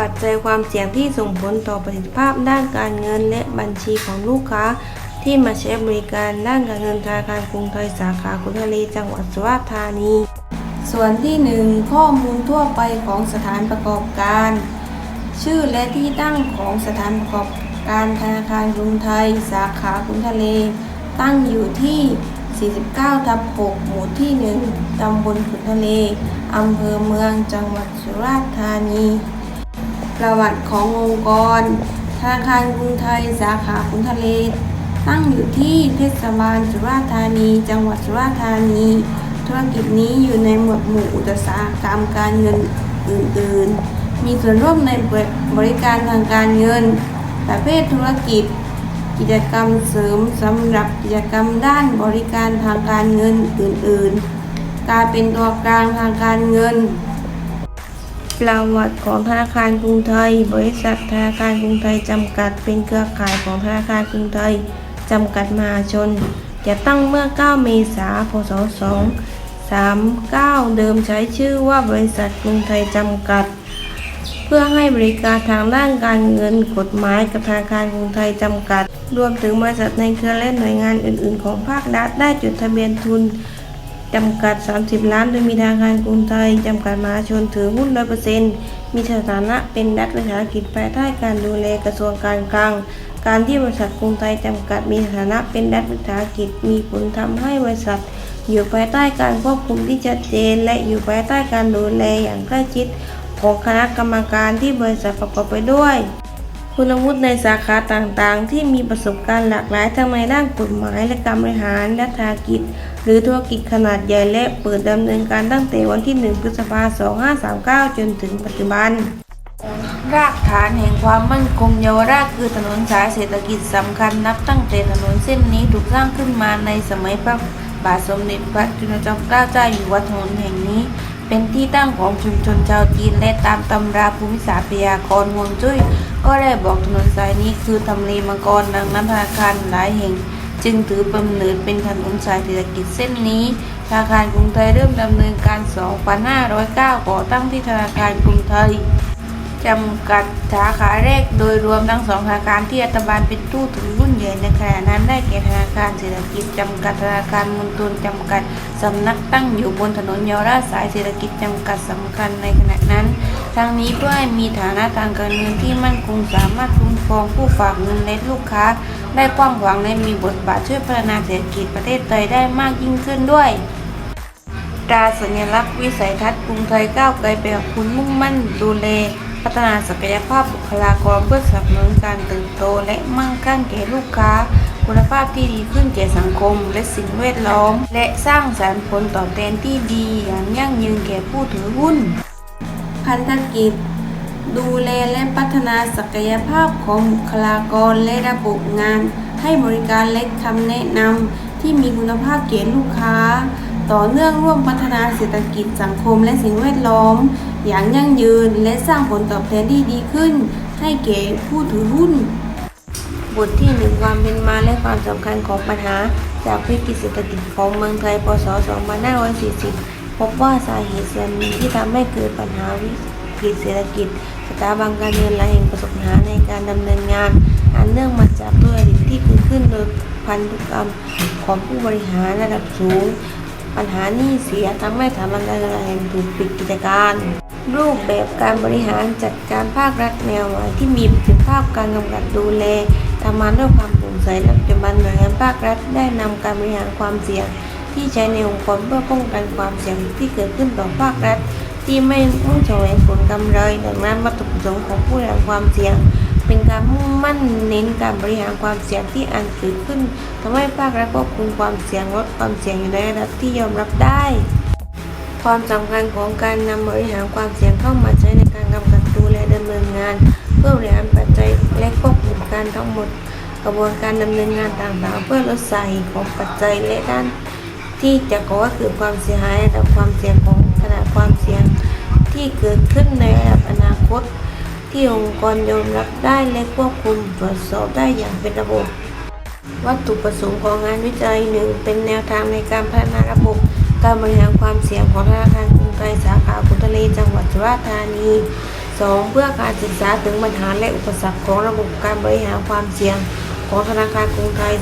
ปัจจัยความเสี่ยงที่ส่งผลต่อประสิทธิภาพด้านการเงินและบัญชีของลูกค้า ที่มาใช้บริการด้านการเงินธนาคารกรุงไทยสาขาขุนทะเลจังหวัดสุราษฎร์ธานี ส่วนที่ 1 ข้อมูลทั่วไปของสถานประกอบการ ชื่อและที่ตั้งของสถานประกอบการธนาคารกรุงไทย สาขาขุนทะเล ตั้งอยู่ที่ 49 ทับ 6 หมู่ที่ 1 ตำบลขุนทะเล อำเภอเมืองจังหวัดสุราษฎร์ธานี ประวัติขององค์กร ธนาคารกรุงไทยสาขาขุนทะเล ตั้งอยู่ที่เทศบาลสุราษฎร์ธานี จังหวัดสุราษฎร์ธานี ธุรกิจนี้อยู่ในหมวดหมู่อุตสาหกรรมการเงินอื่น ๆ มีส่วนร่วมในบริการทางการเงิน ประเภทธุรกิจ กิจกรรมเสริมสำหรับกิจกรรมด้านบริการทางการเงินอื่น ๆ การเป็นตัวกลางทางการเงิน ประวัติของธนาคารกรุงไทย บริษัทธนาคารกรุงไทยจำกัดเป็นเครือข่ายของธนาคารกรุงไทยจำกัดมหาชนจะตั้งเมื่อ 9 เมษายน พศ 239 เดิมใช้ชื่อว่าบริษัทกรุงไทยจำกัด เพื่อให้บริการทางด้านการเงินกฎหมายกับธนาคารกรุงไทยจำกัด รวมถึงบริษัทในเครือและหน่วยงานอื่น ๆ ของภาครัฐได้จดทะเบียนทุน จำกัด 30 ล้าน โดยมีธนาคารกรุงไทย จำกัดมหาชนถือหุ้น 100%มีสถานะเป็นรัฐวิสาหกิจภายใต้การดูแลกระทรวงการคลัง การที่บริษัทกรุงไทย จำกัดมีสถานะเป็นรัฐวิสาหกิจมีผลทำให้บริษัท อยู่ภายใต้การควบคุมที่ชัดเจน และอยู่ภายใต้การดูแลอย่างใกล้ชิดของคณะกรรมการที่บริษัทประกอบไปด้วย คุณวุฒิในสาขาต่างๆ ที่มีประสบการณ์หลากหลายทั้งในด้านกฎหมายและการบริหารและธุรกิจ หรือธุรกิจขนาดใหญ่และเปิดดำเนินการตั้งแต่วันที่ 1 พฤษภาคม 2539 จนถึงปัจจุบัน รากฐานแห่งความมั่นคงเยาวราชคือถนนสายเศรษฐกิจสำคัญนับตั้งแต่ถนนเส้นนี้ถูกสร้างขึ้นมาในสมัยพระบาทสมเด็จพระจุลจอมเกล้าเจ้าอยู่หัวถนนแห่งนี้ เป็นที่ตั้งของชุมชนชาวจีน และตามตำราภูมิศาสตร์พยากรณ์ฮวงจุ้ย ก็ได้บอกถนนสายนี้คือทำเลมังกรดังนั้นธนาคารหลายแห่ง จึงถือกำเนิดเป็นถนนสายเศรษฐกิจเส้นนี้ธนาคารกรุงไทยเริ่มดำเนินการ 2509 ก่อตั้งที่ธนาคารกรุงไทย จำกัดสาขาแรกโดยรวมทั้งสองธนาคารที่รัฐบาลเป็นตู้ถือหุ้นใหญ่ในขณะนั้นได้แก่ธนาคารเศรษฐกิจจำกัดธนาคารมณฑลจำกัดสำนักตั้งอยู่บนถนนเยาวราชสายเศรษฐกิจจำกัดสำคัญในขณะนั้น ทั้งนี้เพื่อให้มีฐานะทางการเงินที่มั่นคงสามารถคุ้มครองผู้ฝากเงินและลูกค้า ได้กว้างขวางและมีบทบาทช่วยพัฒนาเศรษฐกิจประเทศไทยได้มากยิ่งขึ้นด้วยตราสัญลักษณ์วิสัยทัศน์กรุงไทยก้าวไกลไปกับคุณมุ่งมั่นดูแล พัฒนาศักยภาพบุคลากรเพื่อสนับสนุนการเติบโตและมั่งคั่งแก่ลูกค้า คุณภาพที่ดีขึ้นแก่สังคม และสิ่งแวดล้อม และสร้างสรรค์ผลตอบแทนที่ดีอย่างยั่งยืนแก่ผู้ถือหุ้น พันธกิจ ดูแลและพัฒนาศักยภาพของบุคลากรและระบบงาน ให้บริการและคำแนะนำที่มีคุณภาพแก่ลูกค้า ต่อเนื่องร่วมพัฒนาเศรษฐกิจสังคมและสิ่งแวดล้อม อย่างยั่งยืนและสร้างผลตอบแทนที่ดีขึ้น ให้แก่ผู้ถือหุ้น บทที่หนึ่งความเป็นมาและความสำคัญของปัญหา จากวิกฤตเศรษฐกิจของเมืองไทยพศ 2540 พบว่าสาเหตุส่วนหนึ่งที่ทำให้เกิดปัญหาวิกฤตเศรษฐกิจสถาบันการเงินหลายแห่งประสบปัญหาในการดำเนินงานอันเนื่องมาจากด้วยอดีตที่เกิดขึ้นโดยพันธุกรรมของผู้บริหารระดับสูง ปัญหานี้เสียทำให้สถาบันการเงินแห่งถูกปิดกิจการ รูปแบบการบริหารจัดการภาครัฐแนวใหม่ที่มีประสิทธิภาพการกำกับดูแลทำงานด้วยความโปร่งใสและปัจจุบันหน่วยงานภาครัฐได้นำการบริหารความเสี่ยง ที่ใช้ในองค์กรเพื่อป้องกันความเสี่ยงที่เกิดขึ้นต่อภาครัฐ ที่ไม่มุ่งแสวงผลกำไรดังนั้นวัตถุประสงค์ของผู้บริหารความเสี่ยง เป็นการมุ่งมั่นเน้นการบริหารความเสี่ยงที่อันเกิดขึ้นทำให้ภาครัฐควบคุมความเสี่ยงลดความเสี่ยงอยู่ในระดับที่ยอมรับได้ ความสำคัญของการนำบริหารความเสี่ยงเข้ามาใช้ในการกำกับดูแลดำเนินงาน เพื่อบริหารปัจจัยและควบคุมการทั้งหมด กระบวนการดำเนินงานต่างๆ เพื่อลดสาเหตุของปัจจัยและด้านที่จะก่อให้เกิดความเสียหายระดับความเสี่ยงของขนาดความเสี่ยงที่เกิดขึ้นในระดับอนาคต ที่องค์กรยอมรับได้และควบคุมตรวจสอบได้อย่างเป็นระบบ วัตถุประสงค์ของงานวิจัยหนึ่งเป็นแนวทางในการพัฒนาระบบ การบริหารความเสี่ยงของธนาคารกรุงไทยสาขาขุนทะเลจังหวัดสุราษฎร์ธานี 2. เพื่อการศึกษาถึงปัญหาและอุปสรรคของระบบการบริหารความเสี่ยงของธนาคารกรุงไทย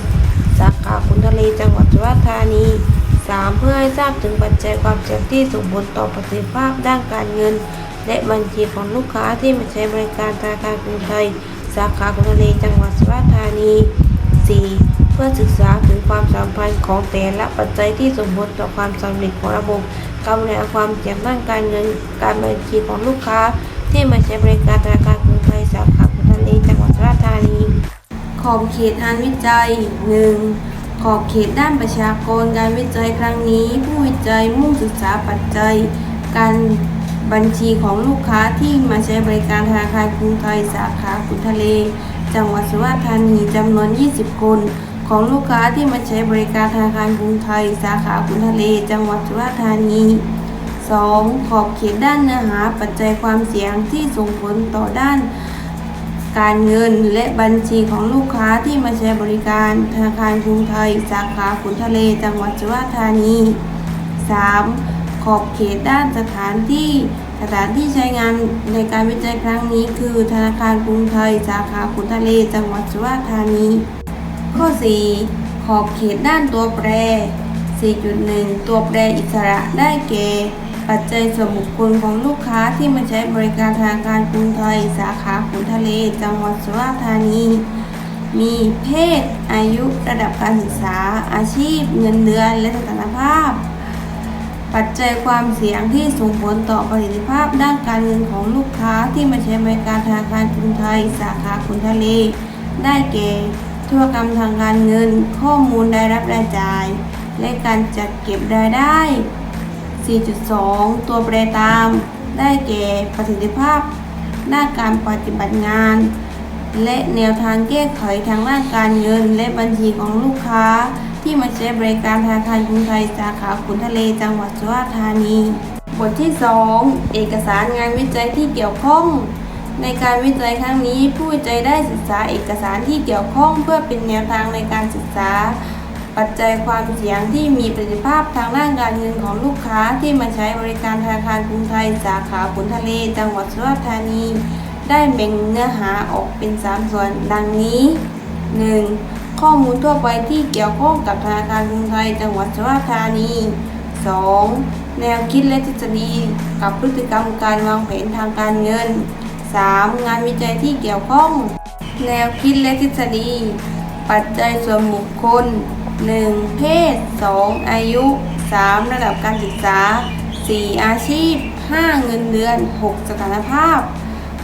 สาขาขุนทะเลจังหวัดสุราษฎร์ธานี 3. เพื่อให้ทราบถึงปัจจัยความเสี่ยงที่ส่งผลต่อประสิทธิภาพด้านการเงิน และบัญชีของลูกค้าที่มาใช้บริการธนาคารกรุงไทย สาขาขุนทะเลจังหวัดสุราษฎร์ธานี 4. เพื่อศึกษาถึงความสัมพันธ์ของแต่ละปัจจัยที่ส่งผลต่อความสำเร็จของระบบการบริหารความเสี่ยงด้านการเงินการบัญชีของลูกค้า ที่มาใช้บริการธนาคารกรุงไทยสาขาขุนทะเลจังหวัดสุราษฎร์ธานี ขอบเขตงานวิจัย 1. ขอบเขตด้านประชากรการวิจัยครั้งนี้ ผู้วิจัยมุ่งศึกษาปัจจัย การ บัญชีของลูกค้าที่มาใช้บริการธนาคารกรุงไทยสาขาขุนทะเล จังหวัดสุราษฎร์ธานีจำนวน 20 คน ของลูกค้าที่มาใช้บริการธนาคารกรุงไทย สาขาขุนทะเล จังหวัดสุราษฎร์ธานี 2. ขอบเขตด้านเนื้อหาปัจจัยความเสี่ยงที่ส่งผลต่อด้านการเงินและบัญชีของลูกค้าที่มาใช้บริการธนาคารกรุงไทย สาขาขุนทะเล จังหวัดสุราษฎร์ธานี 3. ขอบเขตด้านสถานที่สถานที่ใช้งานในการวิจัยครั้งนี้คือ ธนาคารกรุงไทย สาขาขุนทะเล จังหวัดสุราษฎร์ธานี ข้อ 4. ขอบเขตด้านตัวแปร 4.1 ตัวแปรอิสระได้แก่ ปัจจัยส่วนบุคคลของลูกค้าที่มาใช้บริการธนาคารกรุงไทย สาขาขุนทะเล จังหวัดสุราษฎร์ธานี มีเพศ อายุ ระดับการศึกษา อาชีพ เงินเดือน และสถานภาพ ปัจจัยความเสี่ยงที่ส่งผลต่อประสิทธิภาพด้านการเงินของลูกค้าที่มาใช้บริการธนาคารกรุงไทย สาขาขุนทะเล ได้แก่ธุรกรรมทางการเงิน ข้อมูลรายรับรายจ่าย และการจัดเก็บรายได้ 4.2 ตัวแปรตาม ได้แก่ประสิทธิภาพด้านการปฏิบัติงาน และแนวทางแก้ไขทางด้านการเงินและบัญชีของลูกค้า ที่มาใช้บริการธนาคารกรุงไทยสาขาขุนทะเลจังหวัดสุราษฎร์ธานี บทที่ 2 เอกสารงานวิจัยที่เกี่ยวข้อง ในการวิจัยครั้งนี้ผู้วิจัยได้ศึกษาเอกสารที่เกี่ยวข้องเพื่อเป็นแนวทางในการศึกษา ปัจจัยความเสี่ยงที่มีประสิทธิภาพทางด้านการเงินของลูกค้าที่มาใช้บริการธนาคารกรุงไทยสาขาขุนทะเลจังหวัดสุราษฎร์ธานีได้แบ่งเนื้อหาออกเป็น 3 ส่วนดังนี้ 1. ข้อมูลทั่วไปที่เกี่ยวข้องกับธนาคารกรุงไทยจังหวัดสุราษฎร์ธานี 2. แนวคิดและทฤษฎีกับพฤติกรรมการวางแผนทางการเงิน 3. งานวิจัยที่เกี่ยวข้อง แนวคิดและทฤษฎี ปัจจัยส่วนบุคคล 1. เพศ 2. อายุ 3. ระดับการศึกษา 4. อาชีพ 5. เงินเดือน 6. สถานภาพ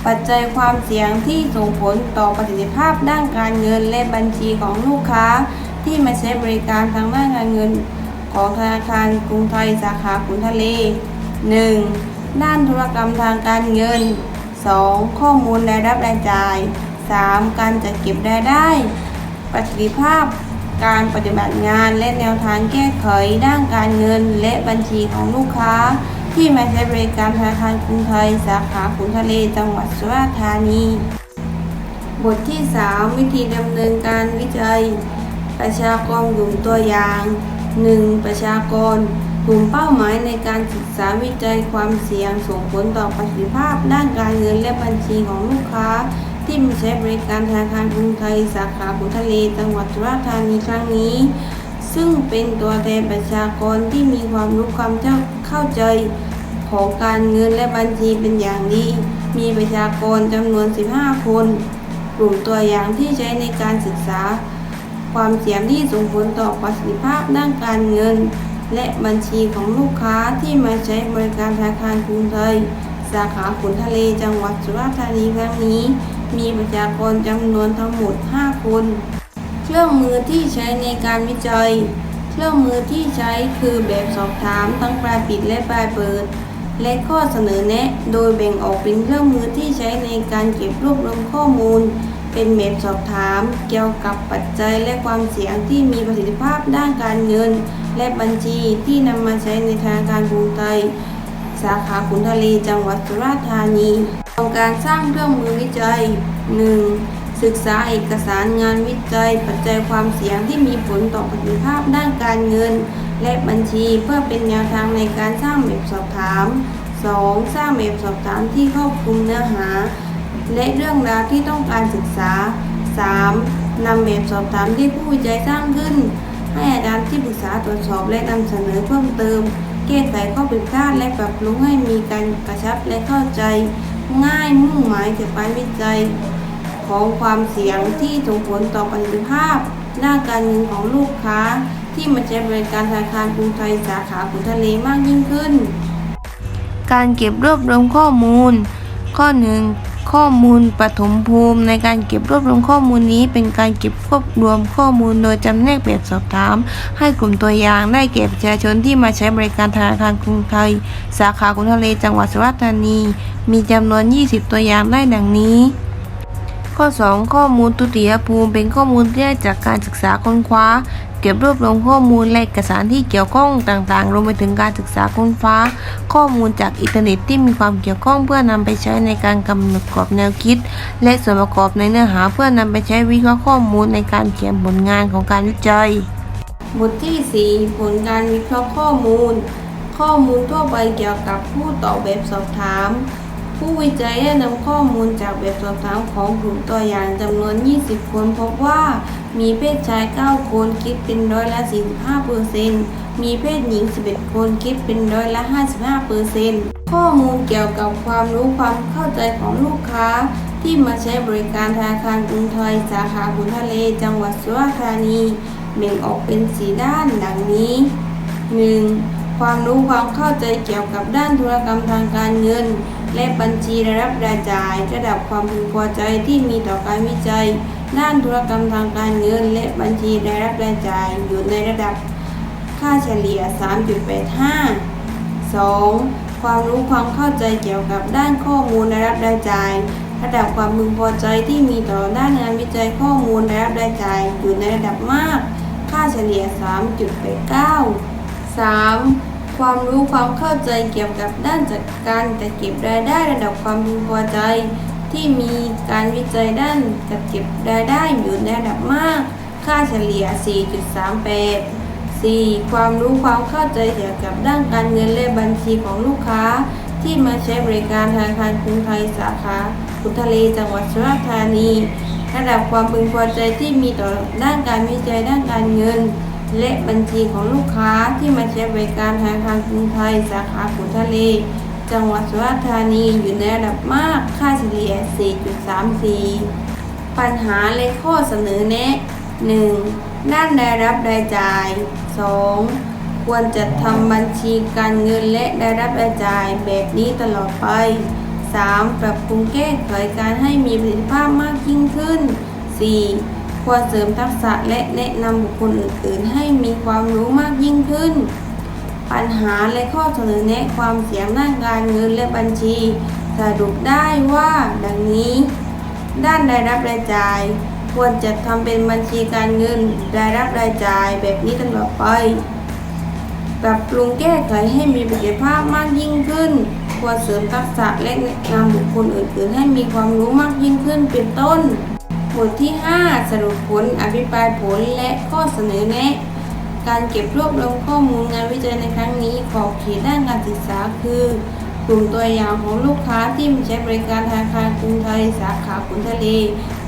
ปัจจัยความเสี่ยงที่ส่งผลต่อประสิทธิภาพด้านการเงินและบัญชีของลูกค้า ที่มาใช้บริการทางด้านการเงินของธนาคารกรุงไทยสาขาขุนทะเล 1. ด้านธุรกรรมทางการเงิน 2. ข้อมูลรายรับรายจ่าย 3. การจัดเก็บรายได้ ประสิทธิภาพการปฏิบัติงานและแนวทางแก้ไขด้านการเงินและบัญชีของลูกค้า ที่มาใช้บริการธนาคารกรุงไทย สาขาขุนทะเลจังหวัดสุราษฎร์ธานี บทที่ 3 วิธีดำเนินการวิจัย ประชากรกลุ่มตัวอย่าง 1. ประชากรกลุ่มเป้าหมายในการศึกษาวิจัยความเสี่ยงส่งผลต่อประสิทธิภาพด้านการเงินและบัญชีของลูกค้า ที่มาใช้บริการธนาคารกรุงไทย สาขาขุนทะเลจังหวัดสุราษฎร์ธานีครั้งนี้ ซึ่งเป็นตัวแทนประชากรที่มีความรู้ความเข้าใจของการเงินและบัญชีเป็นอย่างดี มีประชากรจำนวน 15 คน กลุ่มตัวอย่างที่ใช้ในการศึกษา ความเสี่ยงที่ส่งผลต่อประสิทธิภาพด้านการเงิน และบัญชีของลูกค้าที่มาใช้บริการธนาคารกรุงไทย สาขาขุนทะเลจังหวัดสุราษฎร์ธานีครั้งนี้ มีประชากรจำนวนทั้งหมด 5 คน รื่องมือที่ใช้ในการวิจัย เครื่องมือที่ใช้คือแบบสอบถามทั้งปลายปิดและปลายเปิด และข้อเสนอแนะ โดยแบ่งออกเป็นเครื่องมือที่ใช้ในการเก็บรวบรวมข้อมูล เป็นแบบสอบถาม เกี่ยวกับปัจจัยและความเสี่ยงที่มีประสิทธิภาพด้านการเงิน และบัญชีที่นำมาใช้ในธนาคารกรุงไทยสาขาขุนทะเลจังหวัดสุราษฎร์ธานีของการสร้างเครื่องมือวิจัย 1. ศึกษาเอกสารงานวิจัย ปัจจัยความเสี่ยงที่มีผลต่อประสิทธิภาพด้านการเงิน และบัญชีเพื่อเป็นแนวทางในการสร้างแบบสอบถาม 2. สร้างแบบสอบถามที่ครอบคลุมเนื้อหา และเรื่องราวที่ต้องการศึกษา 3. นำแบบสอบถามที่ผู้วิจัยสร้างขึ้น ให้อาจารย์ที่ปรึกษาตรวจสอบและนำเสนอเพิ่มเติมแก้ไขข้อผิดพลาดและปรับปรุงให้มีการกระชับและเข้าใจ ง่ายมุ่งหมายถึงการวิจัย ของความเสี่ยงที่ส่งผลต่อประสิทธิภาพด้านการเงินของลูกค้า ที่มาใช้บริการธนาคารกรุงไทยสาขาขุนทะเลมากยิ่งขึ้น การเก็บรวบรวมข้อมูล ข้อหนึ่งข้อมูลปฐมภูมิ ในการเก็บรวบรวมข้อมูลนี้ เป็นการเก็บรวบรวมข้อมูลโดยจำแนกแบบสอบถาม ให้กลุ่มตัวอย่างได้แก่ประชาชนที่มาใช้บริการธนาคารกรุงไทย สาขาขุนทะเลจังหวัดสุราษฎร์ธานี มีจำนวน 20 ตัวอย่างได้ดังนี้ ข้อ 2 ข้อมูลตุติยภูมิ เป็นข้อมูลที่ได้จากการศึกษาค้นคว้า เก็บรวบรวมข้อมูลและเอกสารที่เกี่ยวข้องต่างๆ รวมไปถึงการศึกษาค้นคว้า ข้อมูลจากอินเทอร์เน็ตที่มีความเกี่ยวข้องเพื่อนำไปใช้ในการกำหนดกรอบแนวคิด และส่วนประกอบในเนื้อหาเพื่อนำไปใช้วิเคราะห์ข้อมูลในการเขียนผลงานของการวิจัย บทที่ 4 ผลการวิเคราะห์ข้อมูล ข้อมูลทั่วไปเกี่ยวกับผู้ตอบแบบสอบถาม ผู้วิจัยได้นำข้อมูลจากแบบสอบถามของกลุ่มตัวอย่างจำนวน 20 คนพบว่ามีเพศชาย 9 คนคิดเป็นร้อยละ 45เปอร์เซ็นต์มีเพศหญิง 11 คนคิดเป็นร้อยละ 55เปอร์เซ็นต์ข้อมูลเกี่ยวกับความรู้ความเข้าใจของลูกค้า ที่มาใช้บริการธนาคารกรุงไทยสาขาขุนทะเล จังหวัดสุราษฎร์ธานีแบ่งออกเป็นสีด้านดังนี้ 1. ความรู้ความเข้าใจเกี่ยวกับด้านธุรกรรมทางการเงิน และบัญชีรายรับรายจ่าย ระดับความพึงพอใจที่มีต่อการวิจัย ด้านธุรกรรมทางการเงิน และบัญชีรายรับรายจ่ายอยู่ในระดับค่าเฉลี่ย 3.85 2. ความรู้ความเข้าใจเกี่ยวกับด้านข้อมูลรายรับรายจ่าย ระดับความพึงพอใจที่มีต่อด้านงานวิจัยข้อมูลรายรับรายจ่ายอยู่ในระดับมาก ค่าเฉลี่ย 3.89 3. ความรู้ความเข้าใจเกี่ยวกับด้านจัดการจัดเก็บรายได้ระดับความพึงพอใจ ที่มีการวิจัยด้านจัดเก็บรายได้อยู่ในระดับมาก ค่าเฉลี่ย 4.38 4. ความรู้ความเข้าใจเกี่ยวกับด้านการเงินและบัญชีของลูกค้า ที่มาใช้บริการธนาคารกรุงไทยสาขาขุนทะเลจังหวัดสุราษฎร์ธานี ระดับความพึงพอใจที่มีต่อด้านการวิจัยด้านการเงิน และบัญชีของลูกค้าที่มาใช้บริการธนาคารกรุงไทยสาขาขุนทะเล จังหวัดสุราษฎร์ธานีอยู่ในระดับมากค่าเฉลี่ย 4.34 ปัญหาและข้อเสนอแนะ 1. ด้านรายรับรายจ่าย 2. ควรจัดทำบัญชีการเงินและรายรับรายจ่ายแบบนี้ตลอดไป 3. ปรับปรุงแก้ไขการให้มีประสิทธิภาพมากยิ่งขึ้น 4. ควรเสริมทักษะและแนะนำบุคคลอื่นๆ ให้มีความรู้มากยิ่งขึ้น ปัญหาและข้อเสนอแนะความเสี่ยงด้านการเงินและบัญชี สรุปได้ว่าดังนี้ ด้านรายรับรายจ่าย ควรจัดทำเป็นบัญชีการเงินรายรับรายจ่ายแบบนี้ตลอดไปปรับปรุงแก้ไขให้มีประสิทธิภาพมากยิ่งขึ้น ควรเสริมทักษะและแนะนำบุคคลอื่นๆ ให้มีความรู้มากยิ่งขึ้นเป็นต้น บทที่ 5 สรุปผลอภิปรายผลและข้อเสนอแนะ การเก็บรวบรวมข้อมูลงานวิจัยในครั้งนี้ขอบเขตด้านการศึกษาคือกลุ่มตัวอย่างของลูกค้าที่มาใช้บริการธนาคารกรุงไทยสาขาขุนทะเล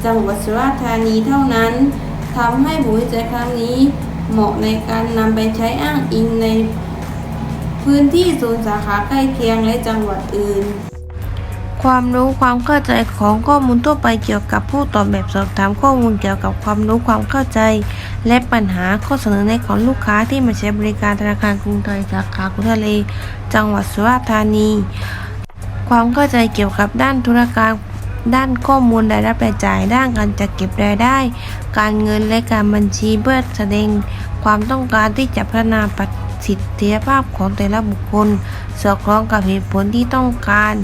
จังหวัดสุราษฎร์ธานีเท่านั้นทำให้ผลวิจัยครั้งนี้เหมาะในการนำไปใช้อ้างอิงในพื้นที่ศูนย์สาขาใกล้เคียงและจังหวัดอื่น ความรู้ความเข้าใจของข้อมูลทั่วไปเกี่ยวกับผู้ตอบแบบสอบถามข้อมูลเกี่ยวกับความรู้ความเข้าใจ และปัญหาข้อเสนอแนะของลูกค้าที่มาใช้บริการธนาคารกรุงไทยสาขากุทะเล จังหวัดสุราษฎร์ธานี ความเข้าใจเกี่ยวกับด้านธุรการด้านข้อมูลรายรับรายจ่ายด้านการจัดเก็บรายได้ การเงินและการบัญชีเพื่อแสดงความต้องการที่จะพัฒนาประสิทธิภาพของแต่ละบุคคลสอดคล้องกับเหตุผลที่ต้องการ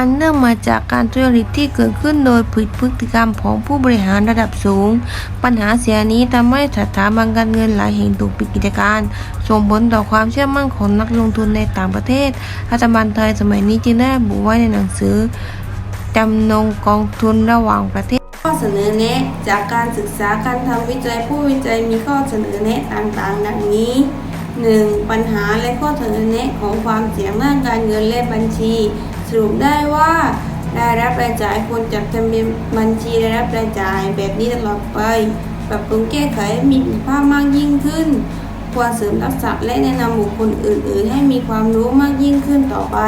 อันเนื่องมาจากการทุจริตที่เกิดขึ้นโดยผิดพฤติกรรมของผู้บริหารระดับสูง ปัญหาเสียนี้ทำให้สถาบันการเงินหลายแห่งถูกปิดกิจการ ส่งผลต่อความเชื่อมั่นของนักลงทุนในต่างประเทศ รัฐบาลไทยสมัยนี้จึงได้บุไว้ในหนังสือจำนงกองทุนระหว่างประเทศข้อเสนอแนะจากการศึกษาการทำวิจัยผู้วิจัยมีข้อเสนอแนะต่างๆ ดังนี้ 1. ปัญหาและข้อเสนอแนะของความเสี่ยงด้านการเงินและบัญชี สรุปได้ว่ารายรับรายจ่ายควรจัดทำเป็นบัญชีรายรับรายจ่ายแบบนี้ตลอดไป ปรับปรุงแก้ไขมีประสิทธิภาพมากยิ่งขึ้น ควรเสริมทักษะและแนะนำบุคคลอื่น ๆ ให้มีความรู้มากยิ่งขึ้นต่อไป